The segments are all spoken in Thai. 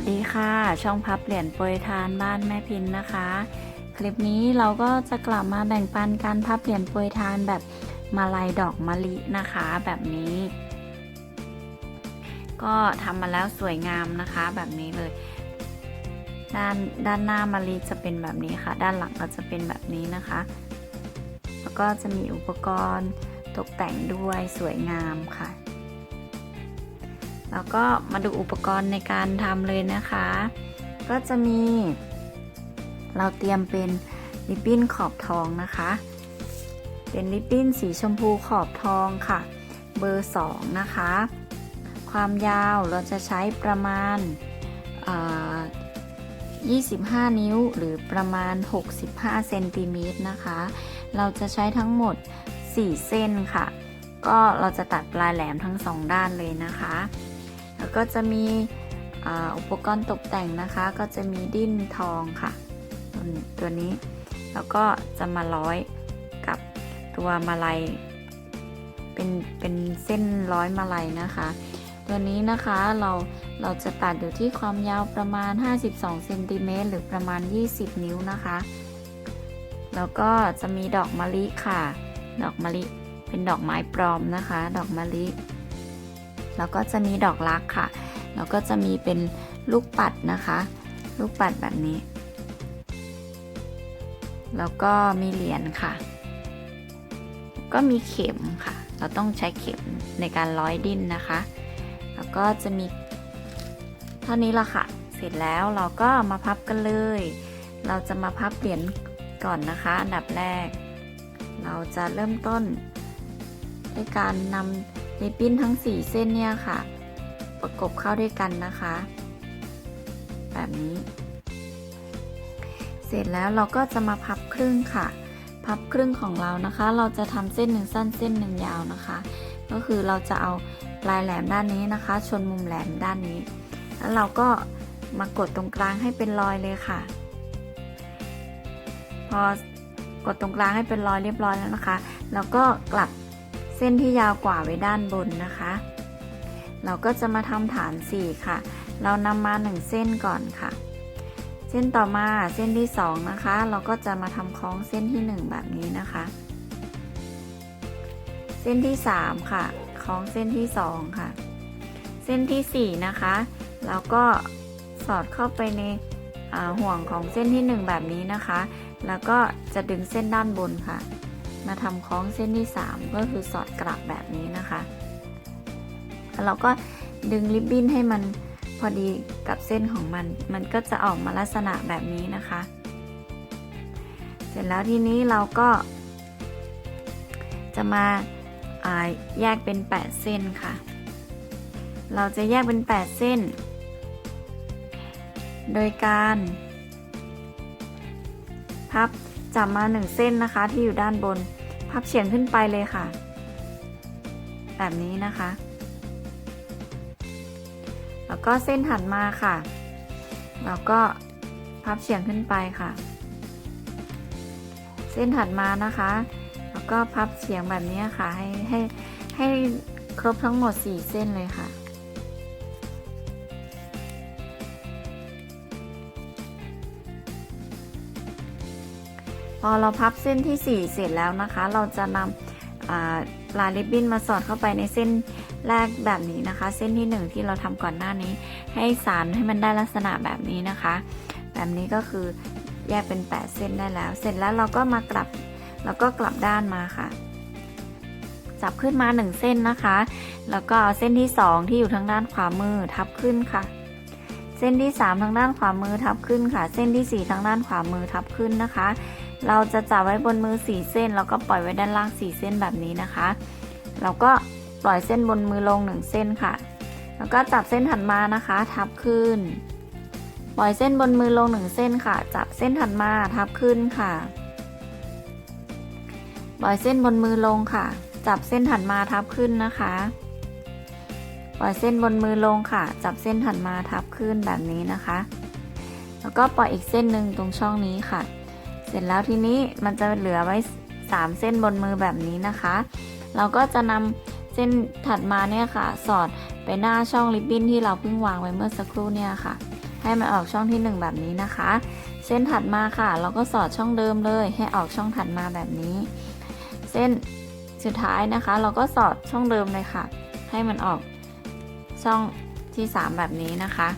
วัสดีค่ะ ช่องพับเหรียญโปรยทานบ้านแม่พินนะคะ คลิปนี้เราก็จะกลับมาแบ่งปันการพับเหรียญโปรยทานแบบมาลายดอกมะลินะคะ แบบนี้ ก็ทำมาแล้วสวยงามนะคะ แบบนี้เลย ด้านด้านหน้ามะลิจะเป็นแบบนี้ค่ะ ด้านหลังก็จะเป็นแบบนี้นะคะ แล้วก็จะมีอุปกรณ์ตกแต่งด้วยสวยงามค่ะ แล้วก็มาดูอุปกรณ์ในการทำเลยนะคะ ก็จะมี เราเตรียมเป็นริบบิ้นขอบทองนะคะ เป็นริบบิ้นสีชมพูขอบทองค่ะ เบอร์ 2 นะคะ ความยาวเราจะใช้ประมาณอ่า25 นิ้วหรือประมาณ 65 เซนติเมตรนะคะ เราจะใช้ทั้งหมด 4 เส้นค่ะ ก็เราจะตัดปลายแหลมทั้งสองด้านเลยนะคะ แล้วก็จะมีอุปกรณ์ตกแต่งนะคะ ก็จะมีดิ้นทองค่ะตัวตัวนี้ แล้วก็จะมาร้อยกับตัวมาลัยเป็นเป็นเส้นร้อยมาลัยนะคะ ตัวนี้นะคะเราเราจะตัดอยู่ที่ความยาวประมาณ 52เซนติเมตรหรือประมาณ 20 นิ้วนะคะ แล้วก็จะมีดอกมะลิค่ะ ดอกมะลิเป็นดอกไม้ปลอมนะคะ ดอกมะลิ แล้วก็จะมีดอกรักค่ะ แล้วก็จะมีเป็นลูกปัดนะคะ ลูกปัดแบบนี้ แล้วก็มีเหรียญค่ะ ก็มีเข็มค่ะ เราต้องใช้เข็มในการร้อยดิ้นนะคะ แล้วก็จะมีเท่านี้ละค่ะ เสร็จแล้วเราก็มาพับกันเลย เราจะมาพับเหรียญก่อนนะคะ อันดับแรก เราจะเริ่มต้นด้วยการนำ ริบบิ้นทั้ง 4 เส้นเนี่ยค่ะ ประกบเข้าด้วยกันนะคะ แบบนี้ เสร็จแล้วเราก็จะมาพับครึ่งค่ะ พับครึ่งของเรานะคะ เราจะทำเส้นหนึ่งสั้นเส้นหนึ่งยาวนะคะ ก็คือเราจะเอาปลายแหลมด้านนี้นะคะ ชนมุมแหลมด้านนี้ แล้วเราก็มากดตรงกลางให้เป็นรอยเลยค่ะ พอกดตรงกลางให้เป็นรอยเรียบร้อยแล้วนะคะ แล้วก็กลับ เส้นที่ยาวกว่าไว้ด้านบนนะคะ เราก็จะมาทำฐาน 4 ค่ะ เรานำมา 1 เส้นก่อนค่ะ เส้นต่อมาเส้นที่ 2 นะคะ เราก็จะมาทำคล้องเส้นที่ 1 แบบนี้นะคะ เส้นที่ 3 ค่ะ คล้องเส้นที่ 2 ค่ะ เส้นที่ 4 นะคะ เราก็สอดเข้าไปในห่วงของเส้นที่ 1 แบบนี้นะคะ แล้วก็จะดึงเส้นด้านบนค่ะ มาทำคล้องเส้นที่ 3 ก็คือสอดกลับแบบนี้นะคะแล้วเราก็ดึงริบบิ้นให้มันพอดีกับเส้นของมัน มันก็จะออกมาลักษณะแบบนี้นะคะ เสร็จแล้วทีนี้เราก็ จะมาาแยกเป็น 8 เส้นค่ะ เราจะแยกเป็น 8 เส้น โดยการพับจับมา 1 เส้นนะคะที่อยู่ด้านบน พับเฉียงขึ้นไปเลยค่ะ แบบนี้นะคะ แล้วก็เส้นถัดมาค่ะ แล้วก็พับเฉียงขึ้นไปค่ะ เส้นถัดมานะคะ แล้วก็พับเฉียงแบบนี้ค่ะ ให้ให้ให้ครบทั้งหมด 4 เส้นเลยค่ะ พอเราพับเส้นที่ 4 เสร็จแล้วนะคะ เราจะนำลายริบบิ้นมาสอดเข้าไปในเส้นแรกแบบนี้นะคะ เส้นที่ 1 ที่เราทำก่อนหน้านี้ ให้สารให้มันได้ลักษณะแบบนี้นะคะ แบบนี้ก็คือแยกเป็น 8 เส้นได้แล้ว เสร็จแล้วเราก็มากลับแล้วก็กลับด้านมาค่ะ จับขึ้นมา 1 เส้นนะคะ แล้วก็เอาเส้นที่ 2 ที่อยู่ทางด้านขวามือทับขึ้นค่ะ เส้นที่ 3 ทางด้านขวามือทับขึ้นค่ะ เส้นที่ 4 ทางด้านขวามือทับขึ้นนะคะ เราจะจับไว้บนมือ4เส้น แล้วก็ปล่อยไว้ด้านล่าง4เส้นแบบนี้นะคะ เราก็ปล่อยเส้นบนมือลง1เส้นค่ะ แล้วก็จับเส้นถัดมานะคะ ทับขึ้น ปล่อยเส้นบนมือลง1เส้นค่ะ จับเส้นถัดมาทับขึ้นค่ะ ปล่อยเส้นบนมือลงค่ะ จับเส้นถัดมาทับขึ้นนะคะ ปล่อยเส้นบนมือลงค่ะ จับเส้นถัดมาทับขึ้นแบบนี้นะคะ แล้วก็ปล่อยอีกเส้นหนึ่งตรงช่องนี้ค่ะ เสร็จแล้วทีนี้มันจะเหลือไว้ 3 เส้นบนมือแบบนี้นะคะ เราก็จะนำเส้นถัดมาเนี่ยค่ะ สอดไปหน้าช่องริบบิ้นที่เราเพิ่งวางไว้เมื่อสักครู่เนี่ยค่ะ ให้มันออกช่องที่หนึ่งแบบนี้นะคะ เส้นถัดมาค่ะ เราก็สอดช่องเดิมเลย ให้ออกช่องถัดมาแบบนี้ เส้นสุดท้ายนะคะ เราก็สอดช่องเดิมเลยค่ะ ให้มันออกช่องที่ 3 แบบนี้นะคะ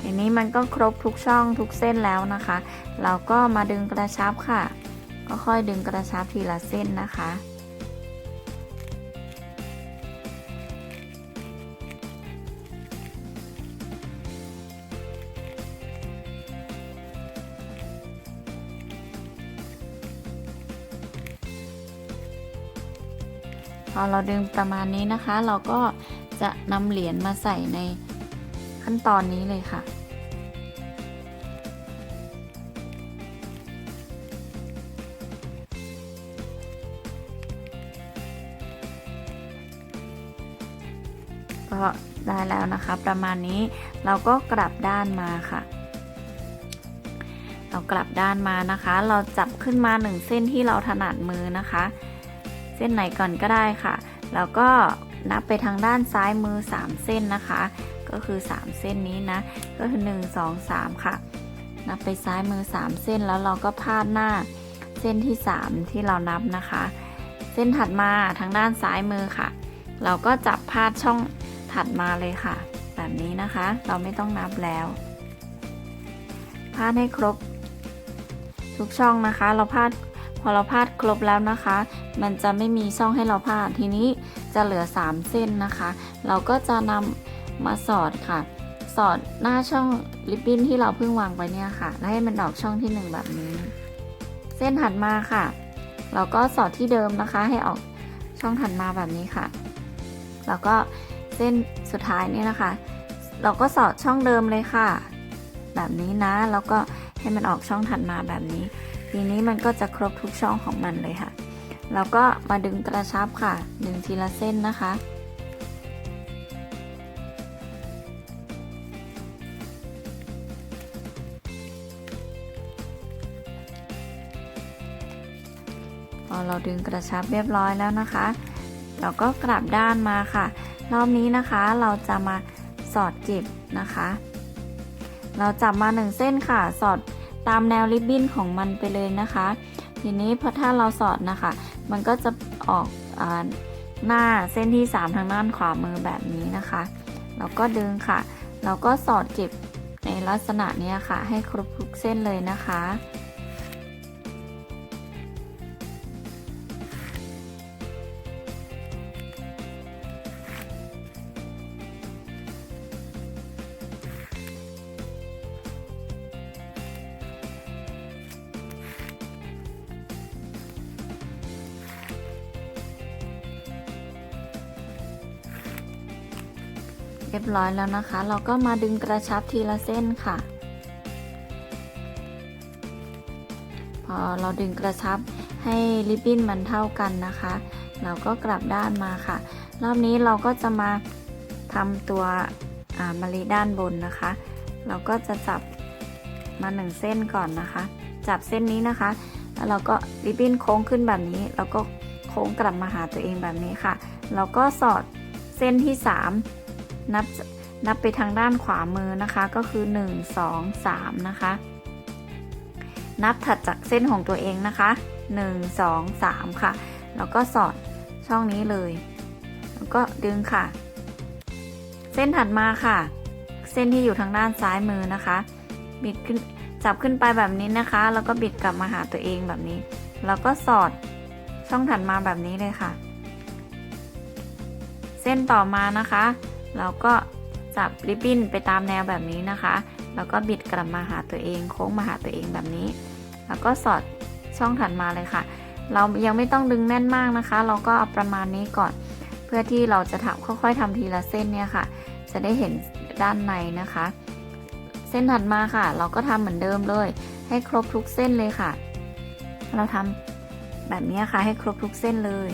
ทีนี้มันก็ครบทุกช่องทุกเส้นแล้วนะคะ เราก็มาดึงกระชับค่ะ ก็ค่อยดึงกระชับทีละเส้นนะคะพอเราดึงประมาณนี้นะคะ เราก็จะนำเหรียญมาใส่ใน ขั้นตอนนี้เลยค่ะก็ได้แล้วนะคะ ประมาณนี้เราก็กลับด้านมาค่ะ เรากลับด้านมานะคะ เราจับขึ้นมาหนึ่งเส้นที่เราถนัดมือนะคะ เส้นไหนก่อนก็ได้ค่ะ แล้วก็นับไปทางด้านซ้ายมือ 3 เส้นนะคะ ก็คือ 3 เส้นนี้นะ ก็คือ 1 2 3 ค่ะ นับไปซ้ายมือ 3 เส้นแล้วเราก็พาดหน้าเส้นที่ 3 ที่เรานับนะคะ เส้นถัดมาทางด้านซ้ายมือค่ะ เราก็จับพาดช่องถัดมาเลยค่ะ แบบนี้นะคะ เราไม่ต้องนับแล้วพาดให้ครบ ทุกช่องนะคะ เราพาดพอเราพาดครบแล้วนะคะ มันจะไม่มีช่องให้เราพาดทีนี้จะเหลือ 3 เส้นนะคะ เราก็จะนำ มาสอดค่ะ สอดหน้าช่องริบบิ้นที่เราเพิ่งวางไปเนี่ยค่ะแล้วให้มันออกช่องที่ 1 แบบนี้ เส้นถัดมาค่ะ เราก็สอดที่เดิมนะคะ ให้ออกช่องถัดมาแบบนี้ค่ะ แล้วก็เส้นสุดท้ายนี่นะคะ เราก็สอดช่องเดิมเลยค่ะ แบบนี้นะ แล้วก็ให้มันออกช่องถัดมาแบบนี้ ทีนี้มันก็จะครบทุกช่องของมันเลยค่ะ แล้วก็มาดึงกระชับค่ะ ดึงทีละเส้นนะคะ พอเราดึงกระชับเรียบร้อยแล้วนะคะ เราก็กลับด้านมาค่ะ รอบนี้นะคะเราจะมาสอดจิบนะคะ เราจับมาหนึ่งเส้นค่ะ สอดตามแนวริบบิ้นของมันไปเลยนะคะ ทีนี้พอถ้าเราสอดนะคะ มันก็จะออกอหน้าเส้นที่ 3 ทางด้านขวามือแบบนี้นะคะเราก็ดึงค่ะ เราก็สอดจิบในลักษณะนี้ค่ะ ให้ครบทุกเส้นเลยนะคะ เรียบร้อยแล้วนะคะ เราก็มาดึงกระชับทีละเส้นค่ะ พอเราดึงกระชับให้ริบบิ้นมันเท่ากันนะคะ เราก็กลับด้านมาค่ะ รอบนี้เราก็จะมาทำตัวมะลิด้านบนนะคะ เราก็จะจับมาหนึ่งเส้นก่อนนะคะ จับเส้นนี้นะคะ แล้วเราก็ริบบิ้นโค้งขึ้นแบบนี้ แล้วก็โค้งกลับมาหาตัวเองแบบนี้ค่ะ เราก็สอดเส้นที่ 3 นับนับไปทางด้านขวามือนะคะก็คือ 1 2 3 นะคะ นับถัดจากเส้นของตัวเองนะคะ 1 2 3 ค่ะ แล้วก็สอดช่องนี้เลย แล้วก็ดึงค่ะ เส้นถัดมาค่ะ เส้นที่อยู่ทางด้านซ้ายมือนะคะ บิดขึ้นจับขึ้นไปแบบนี้นะคะ แล้วก็บิดกลับมาหาตัวเองแบบนี้ แล้วก็สอดช่องถัดมาแบบนี้เลยค่ะ เส้นต่อมานะคะ เราก็จับริบบิ้นไปตามแนวแบบนี้นะคะ แล้วก็บิดกลับมาหาตัวเอง โค้งมาหาตัวเองแบบนี้ แล้วก็สอดช่องถัดมาเลยค่ะ เรายังไม่ต้องดึงแน่นมากนะคะ เราก็เอาประมาณนี้ก่อน เพื่อที่เราจะทำค่อยๆทำทีละเส้นเนี่ยค่ะ จะได้เห็นด้านในนะคะ เส้นถัดมาค่ะ เราก็ทำเหมือนเดิมเลย ให้ครบทุกเส้นเลยค่ะ เราทำแบบนี้ค่ะให้ครบทุกเส้นเลย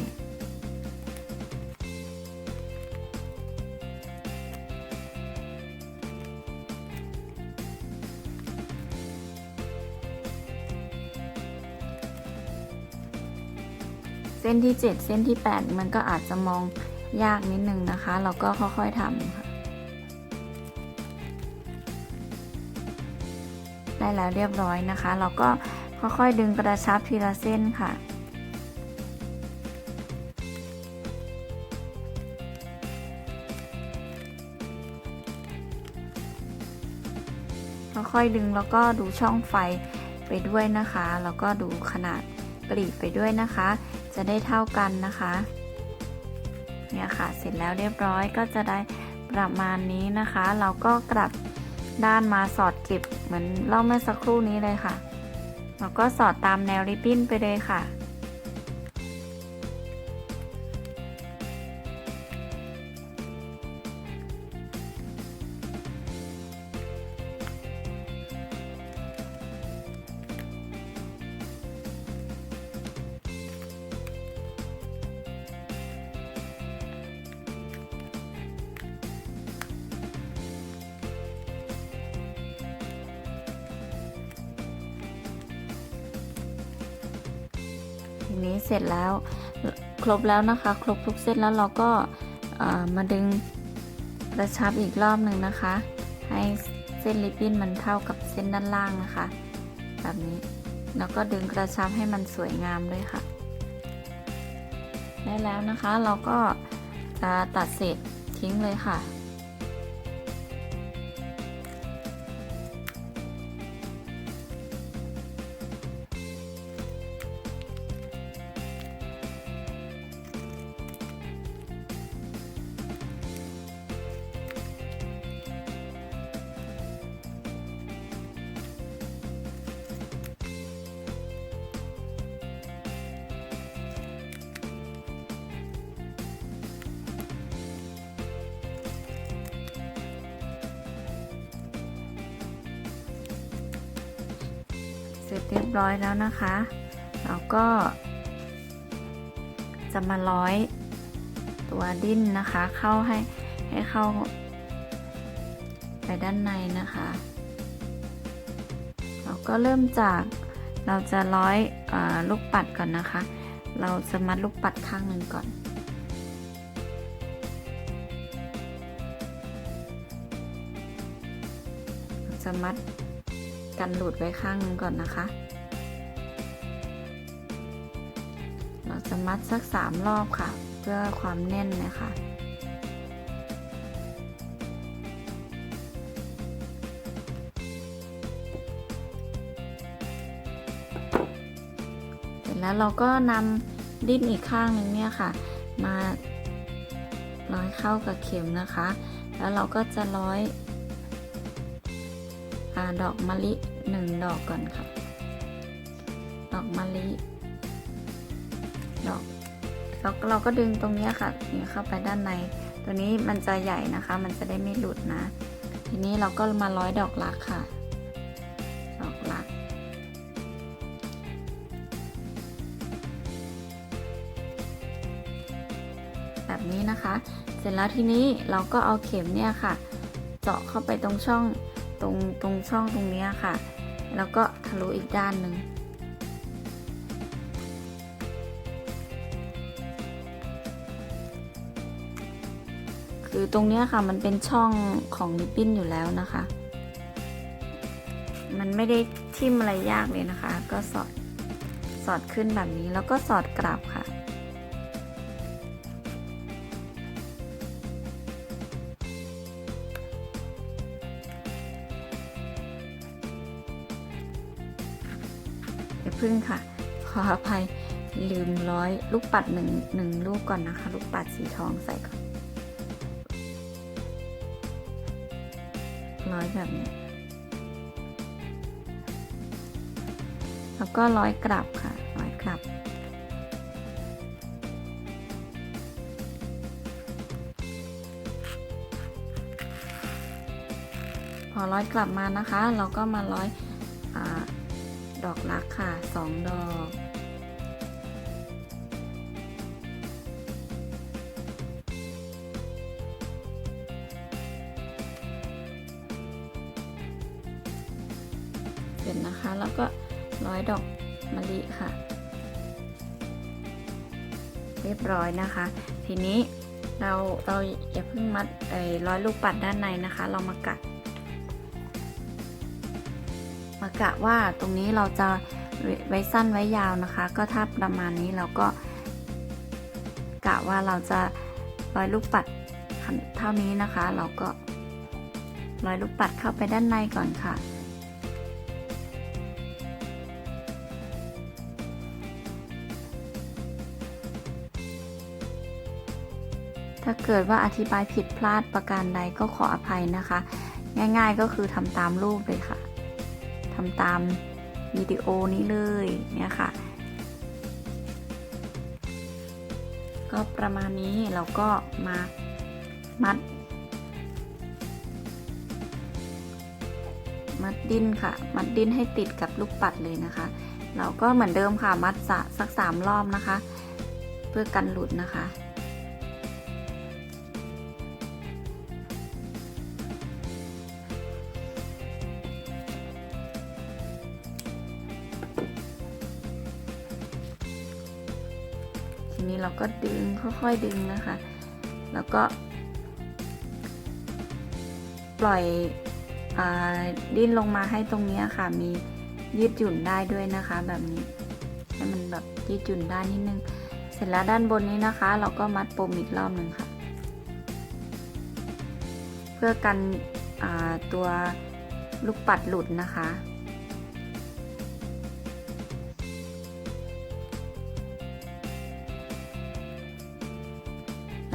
ส้นที่ 7 เส้นที่ 8 มันก็อาจจะมองยากนิดนึงนะคะ เราก็ค่อยๆทำค่ะได้แล้วเรียบร้อยนะคะ เราก็ค่อยๆดึงกระชับทีละเส้นค่ะค่อยๆดึงแล้วก็ดูช่องไฟไปด้วยนะคะ แล้วก็ดูขนาดกลีบไปด้วยนะคะ จะได้เท่ากันนะคะ เนี่ยค่ะ เสร็จแล้วเรียบร้อยก็จะได้ประมาณนี้นะคะ เราก็กลับด้านมาสอดเก็บเหมือนเล่าเมื่อสักครู่นี้เลยค่ะ เราก็สอดตามแนวริบบิ้นไปเลยค่ะ เสร็จแล้ว ครบแล้วนะคะ ครบทุกเส้นแล้วเราก็มาดึงกระชับอีกรอบหนึ่งนะคะ ให้เส้นริบบิ้นมันเท่ากับเส้นด้านล่างนะคะ แบบนี้แล้วก็ดึงกระชับให้มันสวยงามด้วยค่ะ ได้แล้วนะคะเราก็จะตัดเศษทิ้งเลยค่ะ ร้อยแล้วนะคะเราก็จะมาร้อยตัวดิ้นนะคะ เข้าให้ให้เข้า ไปด้านในนะคะเราก็เริ่มจากเราจะร้อยอลูกปัดก่อนนะคะ เราจะมัดลูกปัดข้างหนึ่งก่อนจะมัดกันหลุดไว้ข้างหนึงก่อนนะคะ เราจะมัดสักสามรอบค่ะ เพื่อความแน่นนะคะเสร็จแล้วเราก็นำดิ้นอีกข้างนึงเนี่ยค่ะ มาร้อยเข้ากับเข็มนะคะ แล้วเราก็จะร้อยอดอกมะลิหนึ่งดอกก่อนค่ะ ดอกมะลิ ดอกแล้วเราก็ดึงตรงนี้ค่ะนี่เข้าไปด้านใน ตัวนี้มันจะใหญ่นะคะ มันจะได้ไม่หลุดนะ ทีนี้เราก็มาร้อยดอกรักค่ะ ดอกรัก แบบนี้นะคะ เสร็จแล้วทีนี้เราก็เอาเข็มเนี่ยค่ะ เจาะเข้าไปตรงช่องตรงตรงช่องตรงนี้ค่ะ แล้วก็ทะลุอีกด้านหนึ่ง คือตรงเนี้ยค่ะมันเป็นช่องของริบบิ้นอยู่แล้วนะคะ มันไม่ได้ทิ่มอะไรยากเลยนะคะ ก็สอดสอดขึ้นแบบนี้แล้วก็สอดกลับค่ะอย่าพึ่งค่ะ ขออภัยลืมร้อยลูกปัดหนึ่งหนึ่งลูกก่อนนะคะ ลูกปัดสีทองใส่ก่อน ร้อยแบบนี้ แล้วก็ร้อยกลับค่ะ ร้อยกลับ พอร้อยกลับมานะคะ เราก็มาร้อยอดอกรักค่ะสองดอก แล้วก็ร้อยดอกมะลิค่ะ เรียบร้อยนะคะ ทีนี้เราเราอย่าเพิ่งมัดไอ้ร้อยลูกปัดด้านในนะคะ เรามากัดมากะว่าตรงนี้เราจะไว้สั้นไว้ยาวนะคะ ก็ถ้าประมาณนี้เราก็กะว่าเราจะร้อยลูกปัดเท่านี้นะคะ เราก็ร้อยลูกปัดเข้าไปด้านในก่อนค่ะ ถ้าเกิดว่าอธิบายผิดพลาดประการใดก็ขออภัยนะคะ ง่ายๆก็คือทำตามรูปเลยค่ะทำตามวิดีโอนี้เลยเนี่ยค่ะ ก็ประมาณนี้เราก็มามัด มัดดิ้นค่ะ มัดดิ้นให้ติดกับลูกปัดเลยนะคะ เราก็เหมือนเดิมค่ะมัดสะสักสามรอบนะคะ เพื่อกันหลุดนะคะ ก็ดึงค่อยๆดึงนะคะ แล้วก็ ปล่อยอดิ้นลงมาให้ตรงเนี้ยค่ะ มียืดหยุ่นได้ด้วยนะคะ แบบนี้ให้มันแบบยืดหยุ่นได้นิดนึง เสร็จแล้วด้านบนนี้นะคะ เราก็มัดปมอีกรอบหนึ่งค่ะ เพื่อกันตัวลูกปัดหลุดนะคะ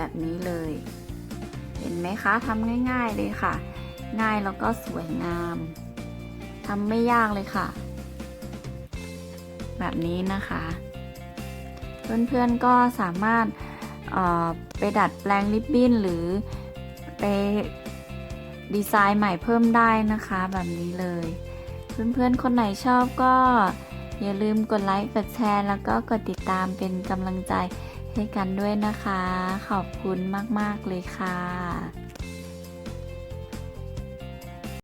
แบบนี้เลย เห็นไหมคะทำง่าย ๆเลยค่ะ ง่ายแล้วก็สวยงามทำไม่ยากเลยค่ะ แบบนี้นะคะ เพื่อนๆก็สามารถไปดัดแปลงริบบิ้นหรือไปดีไซน์ใหม่เพิ่มได้นะคะแบบนี้เลย เพื่อนๆ คนไหนชอบก็อย่าลืมกดไลค์ กดแชร์ แล้วก็กดติดตามเป็นกำลังใจ ให้กันด้วยนะคะ ขอบคุณมาก ๆ เลยค่ะ